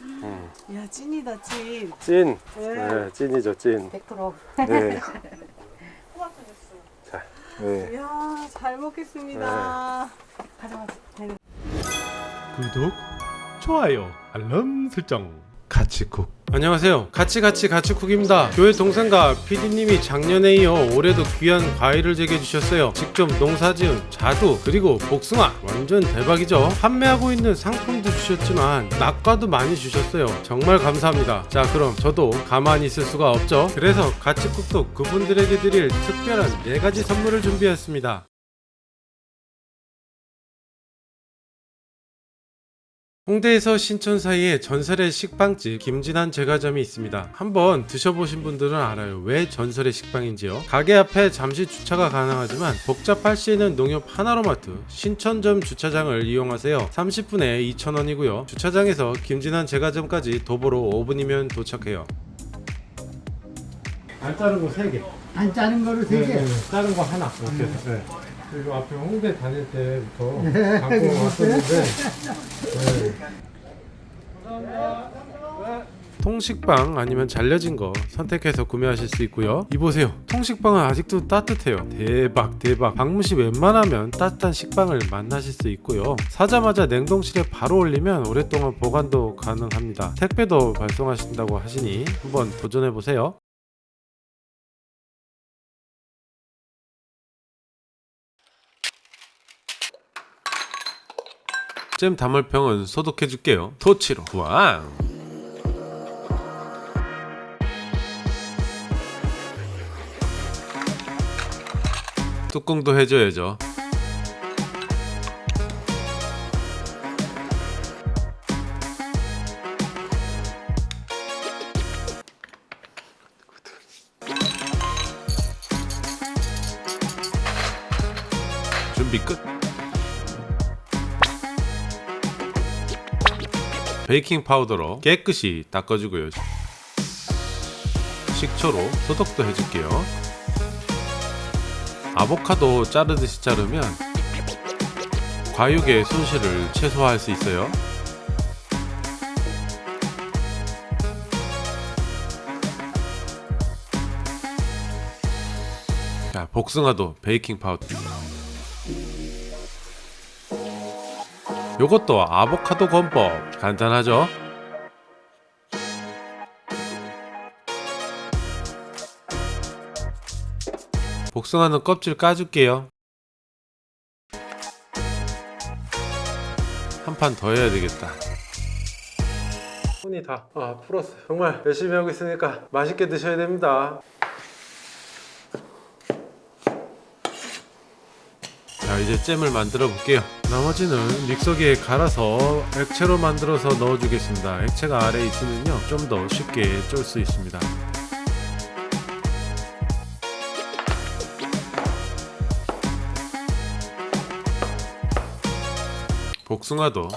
음. 야 찐이다 찐. 찐. 네. 네, 찐이죠, 찐. 100%. 네. 자, 네. 이야 잘 먹겠습니다. 가져가세요. 네. 구독, 좋아요, 알람 설정. 같이 쿡. 안녕하세요. 같이 같이 같이 쿡입니다. 교회 동생과 PD님이 작년에 이어 올해도 귀한 과일을 제게 주셨어요. 직접 농사지은 자두 그리고 복숭아 완전 대박이죠. 판매하고 있는 상품도 주셨지만 낙과도 많이 주셨어요. 정말 감사합니다. 자 그럼 저도 가만히 있을 수가 없죠. 그래서 같이 쿡도 그분들에게 드릴 특별한 네 가지 선물을 준비했습니다. 홍대에서 신촌 사이에 전설의 식빵집 김진한 제과점이 있습니다. 한번 드셔보신 분들은 알아요. 왜 전설의 식빵인지요. 가게 앞에 잠시 주차가 가능하지만 복잡할 시에는 농협 하나로마트 신천점 주차장을 이용하세요. 30분에 2,000원이고요. 주차장에서 김진한 제과점까지 도보로 5분이면 도착해요. 안 자른 거 3개. 안 짜는 거로 네, 되게 자른 거 하나. 이렇게 해서. 네. 그리고 앞에 홍대 다닐 때부터 네, 갖고 왔었는데 통식빵 아니면 잘려진 거 선택해서 구매하실 수 있고요. 이 보세요. 통식빵은 아직도 따뜻해요. 대박 대박. 방무시 웬만하면 따뜻한 식빵을 만나실 수 있고요. 사자마자 냉동실에 바로 올리면 오랫동안 보관도 가능합니다. 택배도 발송하신다고 하시니 한번 도전해 보세요. 잼 담을 병은 소독해 줄게요. 토치로. 왕. 뚜껑도 해줘야죠. 베이킹 파우더로 깨끗이 닦아주고요. 식초로 소독도 해줄게요. 아보카도 자르듯이 자르면 과육의 손실을 최소화할 수 있어요. 자, 복숭아도 베이킹 파우더. 요것도 아보카도 건법 간단하죠? 복숭아는 껍질 까줄게요. 한 판 더 해야 되겠다. 손이 다 아, 풀었어요. 정말 열심히 하고 있으니까 맛있게 드셔야 됩니다. 자 이제 잼을 만들어 볼게요. 나머지는 믹서기에 갈아서 액체로 만들어서 넣어 주겠습니다. 액체가 아래에 있으면요 좀 더 쉽게 쫄 수 있습니다. 복숭아도.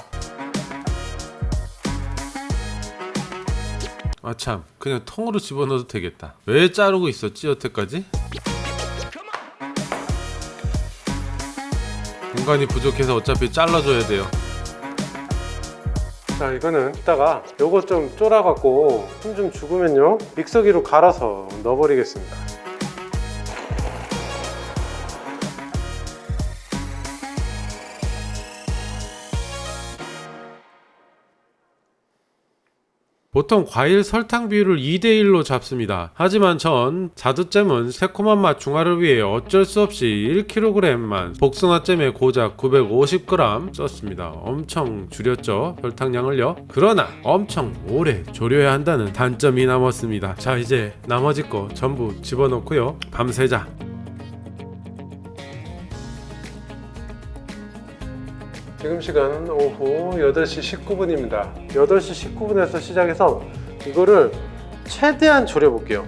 아참. 그냥 통으로 집어넣어도 되겠다. 왜 자르고 있었지 여태까지? 공간이 부족해서 어차피 잘라줘야 돼요. 자 이거는 이따가 요거 좀 쫄아갖고 힘 좀 죽으면요 믹서기로 갈아서 넣어버리겠습니다. 보통 과일 설탕 비율을 2대1로 잡습니다. 하지만 전 자두잼은 새콤한 맛 중화를 위해 어쩔 수 없이 1kg만 복숭아잼에 고작 950g 썼습니다. 엄청 줄였죠. 설탕량을요. 그러나 엄청 오래 졸여야 한다는 단점이 남았습니다. 자 이제 나머지 거 전부 집어넣고요. 밤새자. 지금 시간은 오후 8시 19분입니다. 8시 19분에서 시작해서 이거를 최대한 줄여볼게요.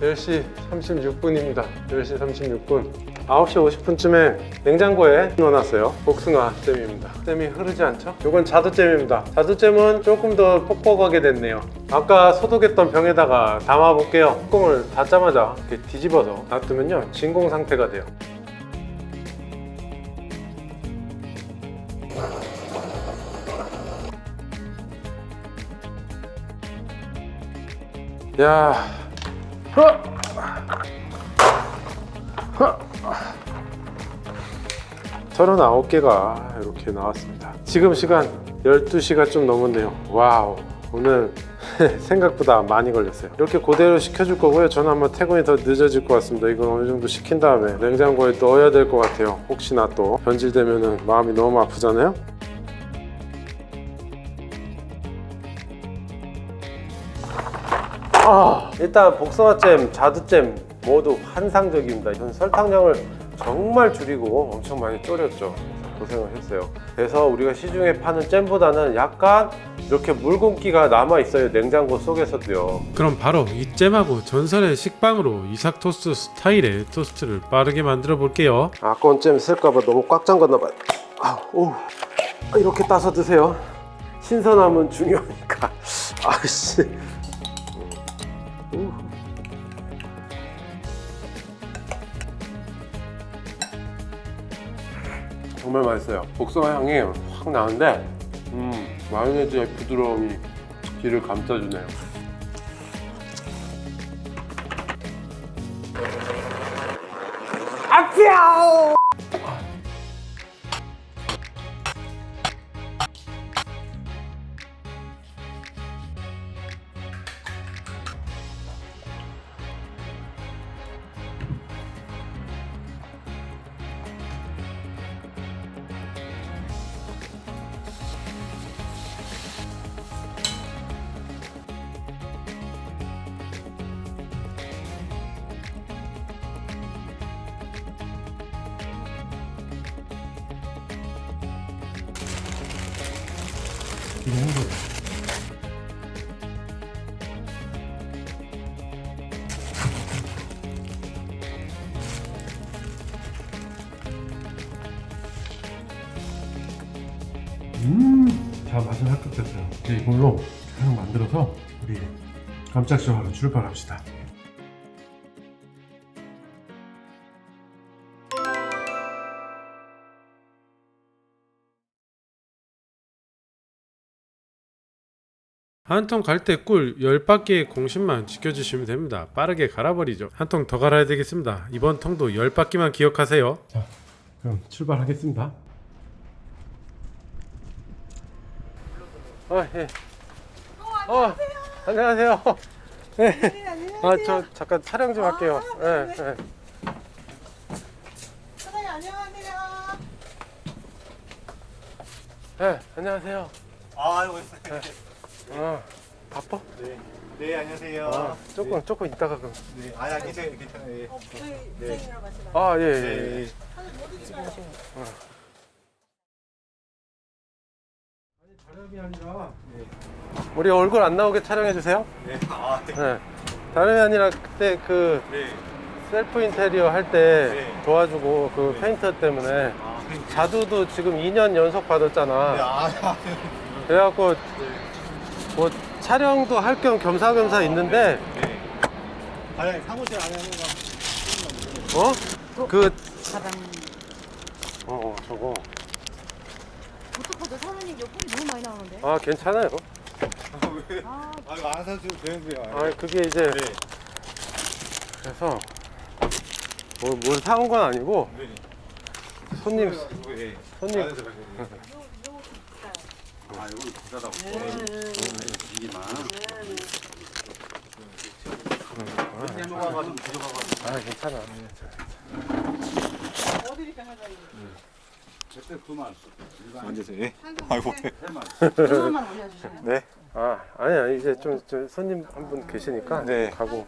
10시 36분입니다. 10시 36분. 9시 50분쯤에 냉장고에 넣어놨어요. 복숭아 잼입니다. 잼이 흐르지 않죠? 이건 자두잼입니다. 자두잼은 조금 더 뻑뻑하게 됐네요. 아까 소독했던 병에다가 담아볼게요. 뚜껑을 닫자마자 이렇게 뒤집어서 놔두면요. 진공 상태가 돼요. 야, 허! 허! 39개가 이렇게 나왔습니다. 지금 시간 12시가 좀 넘었네요. 와우. 오늘 생각보다 많이 걸렸어요. 이렇게 그대로 식혀줄 거고요. 저는 아마 퇴근이 더 늦어질 것 같습니다. 이건 어느 정도 식힌 다음에 냉장고에 넣어야 될 것 같아요. 혹시나 또 변질되면 마음이 너무 아프잖아요. 아, 일단 복숭아잼, 자두잼 모두 환상적입니다. 전 설탕량을 정말 줄이고 엄청 많이 졸였죠. 고생을 했어요. 그래서 우리가 시중에 파는 잼보다는 약간 이렇게 묽은기가 남아 있어요. 냉장고 속에서도요. 그럼 바로 이 잼하고 전설의 식빵으로 이삭 토스트 스타일의 토스트를 빠르게 만들어 볼게요. 아까운 잼 쓸까봐 너무 꽉 잠갔나 봐요. 아, 오, 아, 이렇게 따서 드세요. 신선함은 중요하니까. 아씨. 오. 정말 맛있어요. 복숭아 향이 확 나는데, 음, 마요네즈의 부드러움이 귀를 감싸주네요. 음, 자 맛은 합격됐어요. 이제 이걸로 하나 만들어서 우리 깜짝 쇼하러 출발합시다. 한통 갈 때 꿀 10바퀴의 공신만 지켜주시면 됩니다. 빠르게 갈아버리죠. 한 통 더 갈아야 되겠습니다. 이번 통도 10바퀴만 기억하세요. 그럼 출발하겠습니다. 아 예. 어 안녕하세요. 네. 아 저 잠깐 촬영 좀 할게요. 아, 예. 네, 예. 사장님 안녕하세요. 예, 안녕하세요. 아 이고, 어 바빠? 네. 네, 안녕하세요. 아, 조금 조금 이따가 그럼. 네. 아, 야, 괜찮아요, 괜찮아요. 예. 어, 나. 아 예. 예. 네. 다름이 아니라 우리 얼굴 안 나오게 촬영해 주세요. 네. 아, 네. 네. 다름이 아니라 그때 그 네. 셀프 인테리어 할 때 네. 도와주고 그 네. 페인터 때문에 아, 네. 자두도 지금 2년 연속 받았잖아. 아, 아, 그래갖고 뭐 촬영도 할 겸 겸사겸사 있는데 네. 과장님 사무실 안에 하는 거. 어? 그 가방. 어, 어 저거 어떡하죠? 사모님 옆구리 너무 많이 나오는데? 아 괜찮아요. 아, 왜? 아, 아, 이거 안 사주도 되는데요. 아 그게 이제 네. 그래서 뭐, 뭘 사온 건 아니고 네. 손님 네. 손님 돼요. 아, 이거 비싸다고. 이기만. 가가지고 부족하가지고. 아 괜찮아. 뭐 드릴까 사장님? 앉으세요. 예. 아이고. 하나만 올려주시면. 네. 아 아니야 이제 좀저 손님 한 분 계시니까 네. 가고.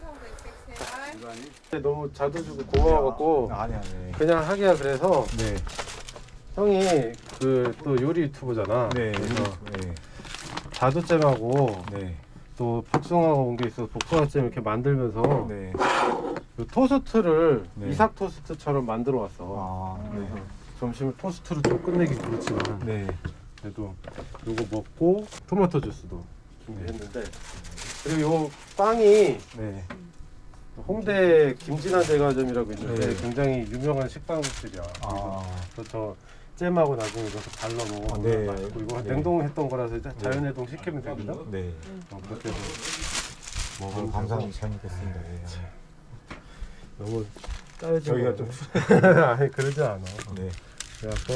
너무 자두 주고 고마워갖고 아니, 아니. 그냥 하기야 그래서 네. 형이 그 또 요리 유튜버잖아. 네. 그래서 네. 자두잼하고 네. 또 복숭아가 온 게 있어서 복숭아잼 이렇게 만들면서 네. 그 토스트를 네. 이삭 토스트처럼 만들어 왔어. 아, 그래서 점심을 토스트로 좀 끝내기 그렇지만 네. 그래도 요거 먹고 토마토 주스도 준비했는데 그리고 요 빵이 네. 홍대 김진환 대가점이라고 있는데 네. 굉장히 유명한 식빵집이야. 아. 그래서 저 잼하고 나중에 넣어서 발라 먹어. 아, 네. 맛있고 이거 네. 냉동했던 거라서 이제 자연해동 시키면 되거든. 네. 어, 그렇게 해서 먹으면 감사합니다. 잘 먹겠습니다. 예. 너무 짜여진 저희가 거좀 아니 그러지 않아. 네. 그래갖고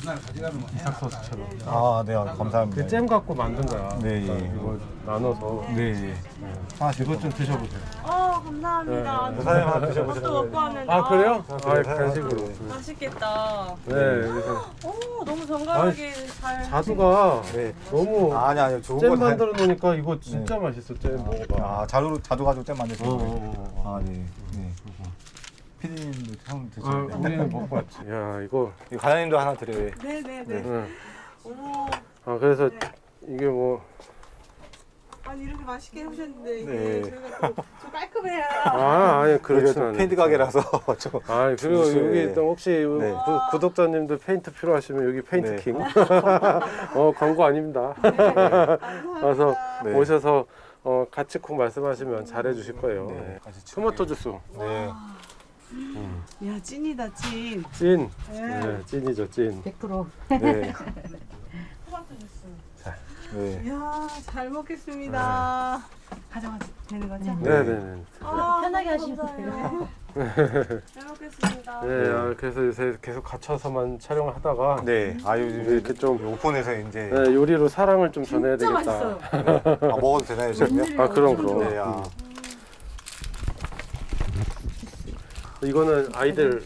그래서 네. 이삭소스처럼. 아, 네. 감사합니다. 그 잼 갖고 만든 거야. 네, 그러니까 예. 이거 나눠서 네. 예. 하나씩 이것 좀 드셔보세요. 어, 감사합니다. 네. 사장님 하나 드셔보세요. 또 먹고 하면 아 그래요? 아 그래요? 간식으로. 네. 맛있겠다. 네, 그래서 오, 너무 정갈하게 잘. 자두가 네. 너무 아니 아니요. 좋은 잼거 다- 만들어 놓으니까 이거 진짜 맛있어. 잼 먹어봐. 아, 자두 자두 가지고 잼 어, 만드시는 어, 거예요? 어, 어. 아, 네. 네. 피디님도 처음 아, 드시는데. 우리는 먹어봤지. 야 이거. 이 과장님도 하나 드려요. 네네네. 응. 오, 아 그래서 네. 이게 뭐 아니 이렇게 맛있게 해주셨는데 이게 네. 저희가 또, 좀 깔끔해야. 아, 아니 좀 않아요. 페인트 가게라서 좀. 아 그리고 무슨- 여기 또 혹시 네. 구, 구독자님들 페인트 필요하시면 여기 페인트 네. 킹. 어 광고 아닙니다. 와서 네. 오셔서 어, 같이 콩 말씀하시면 잘해 주실 거예요. 네. 토마토 주스. 네. 야 찐이다 찐. 찐. 네. 네, 찐이죠 찐. 100% 네. 토마토 주스. 네. 이야 잘 먹겠습니다. 가져가도 되는 거죠? 네, 네, 네. 아, 편하게 너무 하시면 감사해요. 잘 먹겠습니다. 네, 아, 그래서 요새 계속 갇혀서만 촬영을 하다가 네. 아, 요즘 이렇게 좀 오픈해서 이제 네, 요리로 사랑을 좀 전해야 진짜 되겠다. 맛있어요. 아, 먹어도 되나요, 지금요? 아 그럼 그럼. 네. 아. 이거는 아이들.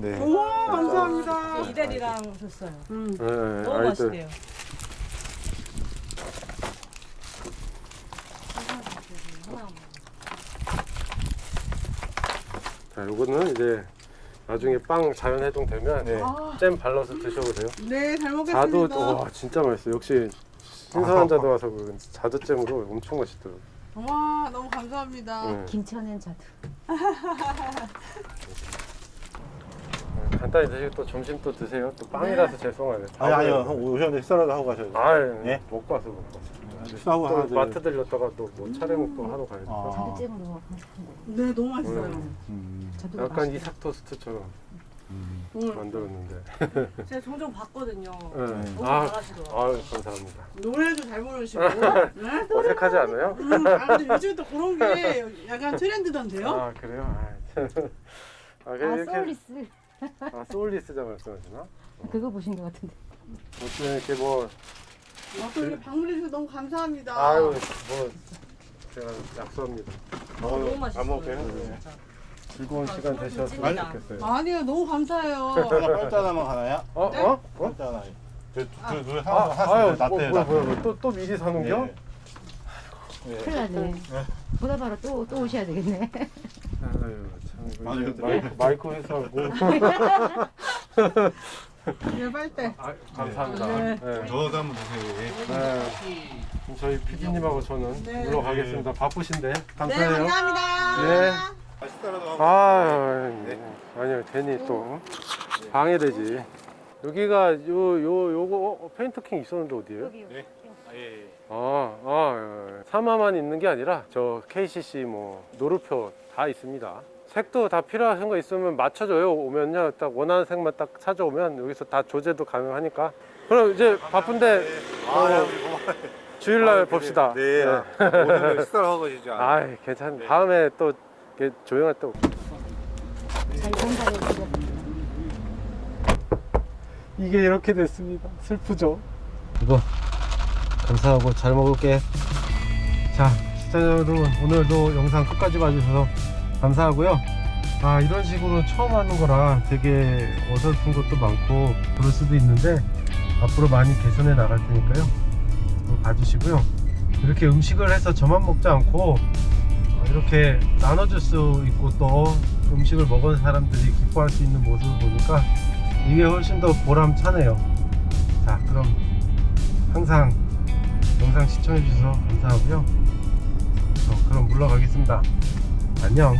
네. 오 감사합니다. 이달이랑 줬어요. 음, 네, 너무 아이들. 맛있대요. 자, 요거는 이제 나중에 빵 자연 해동되면 네. 잼 발라서 드셔보세요. 네, 잘 먹겠습니다. 자두 와 진짜 맛있어. 역시 신선한 자두 와서 그 자두잼으로 엄청 맛있더라고. 와, 너무 감사합니다. 네. 김천엔 자두. 간단히 드시고 또 점심 또 드세요. 또 빵이라서 죄송하네요. 아니, 아니요. 형 오셨는데 식사라도 하고 가셔야죠. 아, 예? 먹고 와서 먹고 와서. 식사하고 또 하나 드려요. 마트 들렸다가 또뭐 촬영 또 하러 가야 돼. 아. 자두잼으로 네, 너무 맛있어요. 음. 자두가 약간. 이삭 토스트처럼 오늘 만들었는데. 제가 종종 봤거든요. 네. 너무 아, 잘하시더라고요. 아유, 감사합니다. 노래도 잘 부르시고. 네? 어색하지 않아요? 음, 아, 근데 요즘 또 그런 게 약간 트렌드던데요? 아 그래요? 아, 아, 아 이렇게 소울리스 아 소울리스자 말씀하시나? 그거 보신 것 같은데. 어쨌든 이렇게 뭐 아, 또 이렇게 방문해 주셔서 너무 감사합니다. 아유 뭐 제가 약속합니다. 어, 너무 맛있어요. 안 먹을게요. 진짜. 즐거운 시간 되셨으면. 좋겠어요. 아니요, 너무 감사해요. 하나 빨대 하나만 가나요? 어? 네? 어? 어? 빨대 하나. 저, 저, 저, 아, 하나, 아유, 하나, 뭐, 나트에, 뭐야. 뭐야, 뭐야, 또, 또 미리 사는겨? 네. 네. 큰일 났네. 보다 바로 또, 또 오셔야 되겠네. 아유, 참, 이거 아니, 이제 마이크, 마이크 회사하고. 네, 빨대. 아, 감사합니다. 네. 네. 저도 한번 드세요. 예. 네. 그럼 저희 PD님하고 저는 네. 물러가겠습니다. 바쁘신데. 네, 감사해요. 감사합니다. 네. 아, 식사라도 하고. 아, 아니요, 괜히 또 방해되지. 여기가 요, 요, 요거, 어, 페인트킹 있었는데 어디에요? 네. 아, 예, 예. 아, 아, 예, 예. 사마만 있는 게 아니라 저 KCC 뭐 노루표 다 있습니다. 색도 다 필요한 거 있으면 맞춰줘요. 오면요, 딱 원하는 색만 딱 찾아오면 여기서 다 조제도 가능하니까. 그럼 이제 바쁜데 아, 어, 형, 고마워요. 주일날 아, 봅시다. 네. 네. 오늘 식사를 하고 가시죠. 아, 괜찮. 다음에 또 잘 공부하고 이게 이렇게 됐습니다. 슬프죠? 이거 감사하고 잘 먹을게. 자, 시청자 여러분 오늘도 영상 끝까지 봐주셔서 감사하고요. 아 이런 식으로 처음 하는 거라 되게 어설픈 것도 많고 그럴 수도 있는데 앞으로 많이 개선해 나갈 테니까요. 또 봐주시고요. 이렇게 음식을 해서 저만 먹지 않고 어, 이렇게 나눠줄 수 있고 또 음식을 먹은 사람들이 기뻐할 수 있는 모습을 보니까 이게 훨씬 더 보람차네요. 자, 그럼 항상 영상 시청해 주셔서 감사하고요. 저 그럼 물러가겠습니다. 안녕.